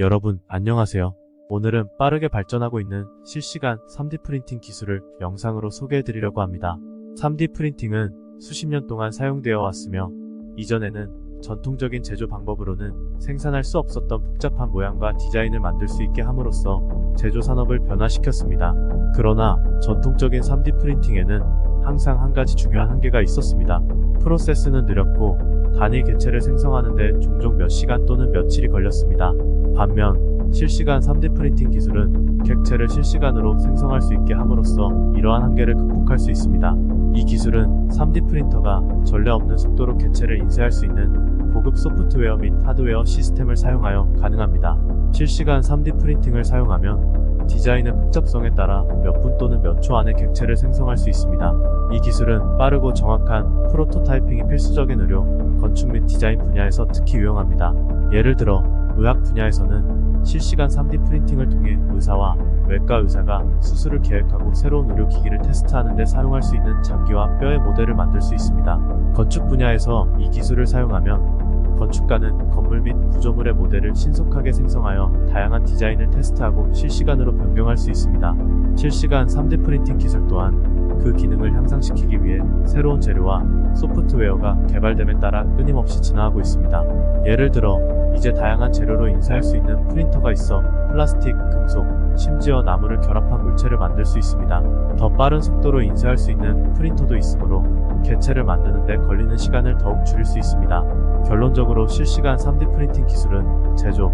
여러분, 안녕하세요. 오늘은 빠르게 발전하고 있는 실시간 3D 프린팅 기술을 영상으로 소개해 드리려고 합니다. 3D 프린팅은 수십 년 동안 사용되어 왔으며, 이전에는 전통적인 제조 방법으로는 생산할 수 없었던 복잡한 모양과 디자인을 만들 수 있게 함으로써 제조 산업을 변화시켰습니다. 그러나 전통적인 3D 프린팅에는 항상 한 가지 중요한 한계가 있었습니다. 프로세스는 느렸고 단일 개체를 생성하는데 종종 몇 시간 또는 며칠이 걸렸습니다. 반면 실시간 3D 프린팅 기술은 객체를 실시간으로 생성할 수 있게 함으로써 이러한 한계를 극복할 수 있습니다. 이 기술은 3D 프린터가 전례 없는 속도로 객체를 인쇄할 수 있는 고급 소프트웨어 및 하드웨어 시스템을 사용하여 가능합니다. 실시간 3D 프린팅을 사용하면 디자인의 복잡성에 따라 몇 분 또는 몇 초 안에 객체를 생성할 수 있습니다. 이 기술은 빠르고 정확한 프로토타이핑이 필수적인 의료, 건축 및 디자인 분야에서 특히 유용합니다. 예를 들어 의학 분야에서는 실시간 3D 프린팅을 통해 의사와 외과 의사가 수술을 계획하고 새로운 의료기기를 테스트하는 데 사용할 수 있는 장기와 뼈의 모델을 만들 수 있습니다. 건축 분야에서 이 기술을 사용하면 건축가는 건물 및 구조물의 모델을 신속하게 생성하여 다양한 디자인을 테스트하고 실시간으로 변경할 수 있습니다. 실시간 3D 프린팅 기술 또한 그 기능을 향상시키기 위해 새로운 재료와 소프트웨어가 개발됨에 따라 끊임없이 진화하고 있습니다. 예를 들어 이제 다양한 재료로 인쇄할 수 있는 프린터가 있어 플라스틱, 금속, 심지어 나무를 결합한 물체를 만들 수 있습니다. 더 빠른 속도로 인쇄할 수 있는 프린터도 있으므로 개체를 만드는데 걸리는 시간을 더욱 줄일 수 있습니다. 결론적으로 실시간 3D 프린팅 기술은 제조,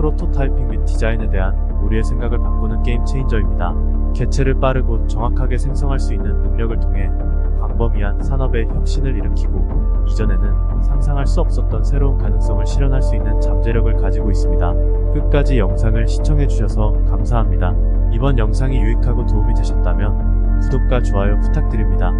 프로토타이핑 및 디자인에 대한 우리의 생각을 바꾸는 게임 체인저입니다. 개체를 빠르고 정확하게 생성할 수 있는 능력을 통해 광범위한 산업의 혁신을 일으키고 이전에는 상상할 수 없었던 새로운 가능성을 실현할 수 있는 잠재력을 가지고 있습니다. 끝까지 영상을 시청해주셔서 감사합니다. 이번 영상이 유익하고 도움이 되셨다면 구독과 좋아요 부탁드립니다.